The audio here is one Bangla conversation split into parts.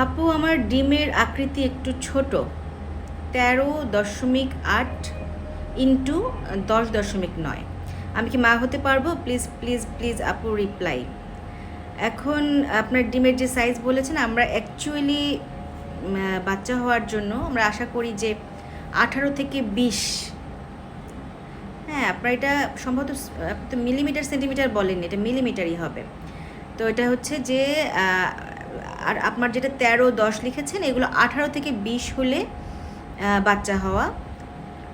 আপু, আমার ডিমের আকৃতি একটু ছোট। তেরো দশমিক আট ইন্টু দশ দশমিক নয়। আমি কি মা হতে পারব? প্লিজ প্লিজ প্লিজ আপু, রিপ্লাই। এখন আপনার ডিমের যে সাইজ বলেছেন, আমরা অ্যাকচুয়ালি বাচ্চা হওয়ার জন্য আমরা আশা করি যে আঠারো থেকে বিশ। হ্যাঁ আপনার এটা সম্ভবত, আপনি তো মিলিমিটার, সেন্টিমিটার বলেননি, এটা মিলিমিটারই হবে। তো এটা হচ্ছে যে আর আপনার যেটা তেরো, দশ লিখেছেন, এগুলো আঠারো থেকে বিশ হলে বাচ্চা হওয়া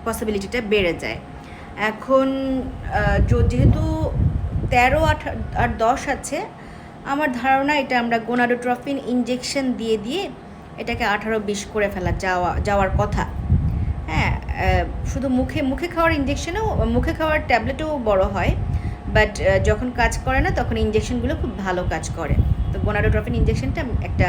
পসিবিলিটিটা বেড়ে যায়। এখন যেহেতু তেরো, আঠা, আর দশ আছে, আমার ধারণা এটা আমরা গোনাডোট্রফিন ইঞ্জেকশন দিয়ে দিয়ে এটাকে আঠারো, বিশ করে ফেলা যাওয়া, যাওয়ার কথা। হ্যাঁ শুধু মুখে মুখে খাওয়ার ইঞ্জেকশনও মুখে খাওয়ার ট্যাবলেটও বড় হয় বাট যখন কাজ করে না, তখন ইঞ্জেকশনগুলো খুব ভালো কাজ করে। তো গোনাডোট্রফিন ইঞ্জেকশনটা একটা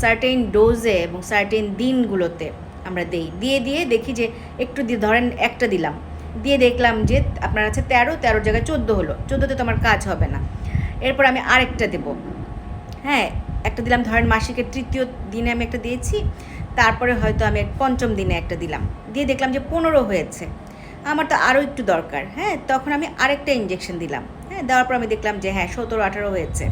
সার্টেন ডোজে এবং সার্টেন দিনগুলোতে আমরা দেই। দিয়ে দিয়ে দেখি যে একটু দিয়ে ধরেন একটা দিলাম। দিয়ে দেখলাম যে আপনার আছে তেরো, তেরোর জায়গায় চোদ্দ হলো। চোদ্দোতে তো আমার কাজ হবে না। এরপর আমি আরেকটা দেবো। হ্যাঁ একটা দিলাম, ধরেন মাসিকের তৃতীয় দিনে আমি একটা দিয়েছি। তারপরে হয়তো আমি পঞ্চম দিনে একটা দিলাম। দিয়ে দেখলাম যে পনেরো হয়েছে। আমার তো আরও একটু দরকার। হ্যাঁ তখন আমি আরেকটা ইঞ্জেকশন দিলাম। হ্যাঁ দেওয়ার পর আমি দেখলাম যে হ্যাঁ সতেরো, আঠারো হয়েছে।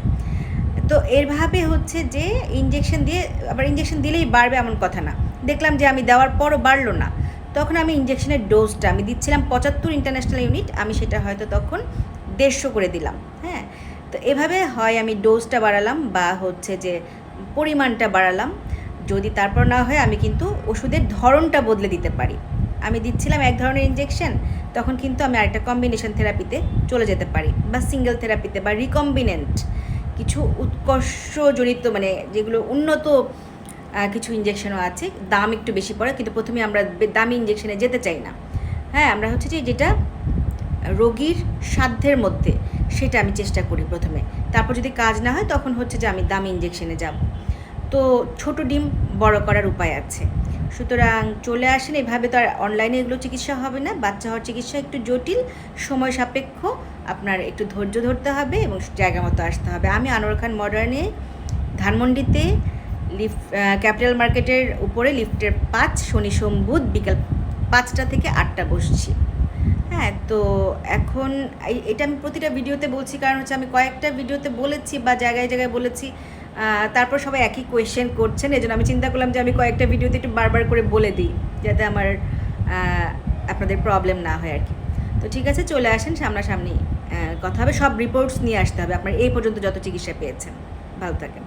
তো এরভাবে হচ্ছে যে ইঞ্জেকশন দিয়ে, আবার ইঞ্জেকশন দিলেই বাড়বে এমন কথা না। দেখলাম যে আমি দেওয়ার পরও বাড়লো না। তখন আমি ইঞ্জেকশনের ডোজটা আমি দিচ্ছিলাম পঁচাত্তর ইন্টারন্যাশনাল ইউনিট আমি সেটা হয়তো তখন দেড়শো করে দিলাম হ্যাঁ? তো এভাবে হয়, আমি ডোজটা বাড়ালাম বা হচ্ছে যে পরিমাণটা বাড়ালাম। যদি তারপর না হয়, আমি কিন্তু ওষুধের ধরনটা বদলে দিতে পারি। আমি দিচ্ছিলাম এক ধরনের ইঞ্জেকশন তখন কিন্তু আমি আরেকটা কম্বিনেশন থেরাপিতে চলে যেতে পারি, বা সিঙ্গেল থেরাপিতে বা রিকম্বিনেন্ট কিছু উৎকর্ষজনিত মানে যেগুলো উন্নত কিছু ইঞ্জেকশনও আছে, দাম একটু বেশি পড়ে, কিন্তু প্রথমে আমরা দামি ইঞ্জেকশনে যেতে চাই না। হ্যাঁ আমরা হচ্ছে যে যেটা রোগীর সাধ্যের মধ্যে, সেটা আমি চেষ্টা করি প্রথমে। তারপর যদি কাজ না হয়, তখন হচ্ছে যে আমি দামি ইঞ্জেকশনে যাব। তো ছোট ডিম বড় করার উপায় আছে। সুতরাং চলে আসেন, এভাবে তো আর অনলাইনে এগুলো চিকিৎসা হবে না। বাচ্চা হওয়ার চিকিৎসা একটু জটিল, সময় সাপেক্ষ আপনার একটু ধৈর্য ধরতে হবে এবং জায়গা মতো আসতে হবে। আমি আনোয়ার খান মডার্নে ধানমন্ডিতে লিফট ক্যাপিটাল মার্কেটের উপরে লিফটের পাঁচ, শনি, সোম, বুধ বিকাল পাঁচটা থেকে আটটা বসছি। হ্যাঁ তো এখন এটা আমি প্রতিটা ভিডিওতে বলছি, কারণ হচ্ছে আমি কয়েকটা ভিডিওতে বলেছি বা জায়গায় জায়গায় বলেছি তারপর সবাই একই কোয়েশ্চেন করছেন এই জন্য আমি চিন্তা করলাম যে আমি কয়েকটা ভিডিওতে একটু বারবার করে বলে দিই, যাতে আমার আপনাদের প্রবলেম না হয় আর কি। তো ঠিক আছে, চলে আসেন সামনাসামনি। কথা হবে। সব রিপোর্টস নিয়ে আসতে হবে। আপনার এই পর্যন্ত যত চিকিৎসা পেয়েছেন। ভালো থাকেন।